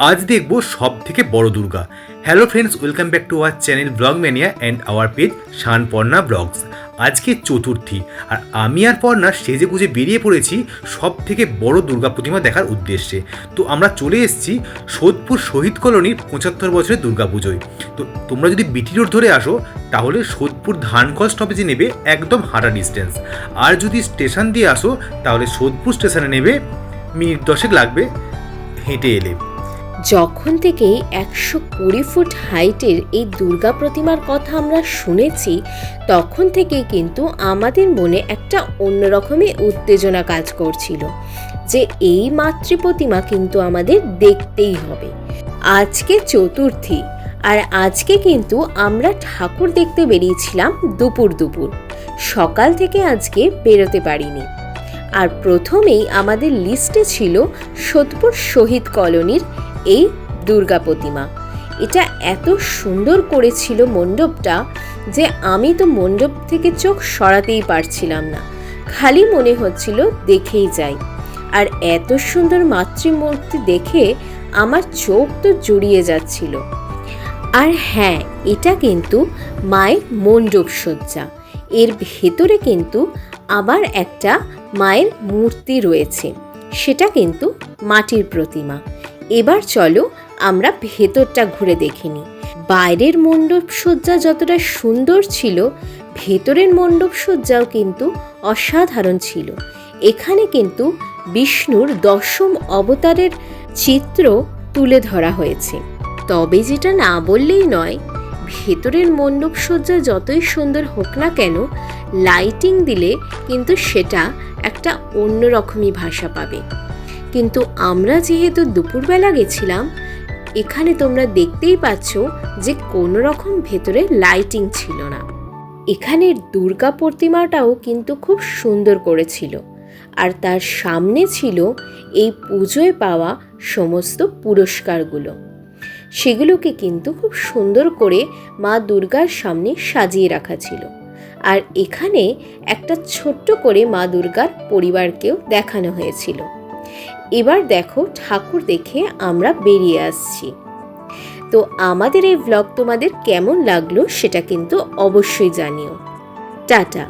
আজ দেখব সব থেকে বড় Durga. Hello friends welcome back to our channel blog mania and our page Shanparna blogs আজকে চতুর্থী, আর আমি আর পর্ণা সেজে গুজে বেরিয়ে পড়েছি সব থেকে বড় দুর্গা প্রতিমা দেখার উদ্দেশ্যে। তো আমরা চলে এসেছি সোদপুর শহীদ কলোনির পঁচাত্তর বছরের পুজোয়। তো তোমরা যদি বিটি রোড ধরে আসো, তাহলে সোদপুর ধানকল স্টপেজে নেবে একদম হাঁটা ডিস্টেন্স আর যদি স্টেশন দিয়ে আসো, তাহলে সোদপুর স্টেশনে নেবে, মিনিট দশেক লাগবে হেঁটে এলে। যখন থেকে একশো কুড়ি ফুট হাইটের এই দুর্গা প্রতিমার কথা আমরা শুনেছি, তখন থেকেই কিন্তু আমাদের মনে একটা অন্যরকমই উত্তেজনা কাজ করছিল যে এই মাতৃ প্রতিমা কিন্তু আমাদের দেখতেই হবে। আজকে চতুর্থী আর আজকে কিন্তু আমরা ঠাকুর দেখতে বেরিয়েছিলাম দুপুর দুপুর। সকাল থেকে আজকে বেরোতে পারিনি। আর প্রথমেই আমাদের লিস্টে ছিল সোদপুর শহীদ কলোনির এই দুর্গা প্রতিমা। এটা এত সুন্দর করেছিল মণ্ডপটা যে আমি তো মণ্ডপ থেকে চোখ সরাতেই পারছিলাম না। খালি মনে হচ্ছিল দেখেই যাই। আর এত সুন্দর মাতৃমূর্তি দেখে আমার চোখ তো জড়িয়ে যাচ্ছিল। আর হ্যাঁ এটা কিন্তু মায়ের মণ্ডপ সজ্জা। এর ভেতরে কিন্তু আবার একটা মায়ের মূর্তি রয়েছে। সেটা কিন্তু মাটির প্রতিমা। এবার চলো আমরা ভেতরটা ঘুরে দেখে নিই। বাইরের মণ্ডপ সজ্জা যতটা সুন্দর ছিল, ভেতরের মণ্ডপ সজ্জাও কিন্তু অসাধারণ ছিল। এখানে কিন্তু বিষ্ণুর দশম অবতারের চিত্র তুলে ধরা হয়েছে। তবে যেটা না বললেই নয়, ভেতরের মণ্ডপ সজ্জা যতই সুন্দর হোক না কেন লাইটিং দিলে কিন্তু সেটা একটা অন্যরকমই ভাষা পাবে। কিন্তু আমরা যেহেতু দুপুরবেলা গেছিলাম, এখানে তোমরা দেখতেই পাচ্ছ যে কোনো রকম ভেতরে লাইটিং ছিল না। এখানের দুর্গা প্রতিমাটাও কিন্তু খুব সুন্দর করেছিল। আর তার সামনে ছিল এই পুজোয় পাওয়া সমস্ত পুরস্কারগুলো। সেগুলোকে কিন্তু খুব সুন্দর করে মা দুর্গার সামনে সাজিয়ে রাখা ছিল। আর এখানে একটা ছোট্ট করে মা দুর্গার পরিবারকেও দেখানো হয়েছিল। এবার দেখো ঠাকুর দেখে আমরা বেরিয়ে আসছি। তো আমাদের এই ব্লগ তোমাদের কেমন লাগল সেটা কিন্তু অবশ্যই জানিও। টাটা।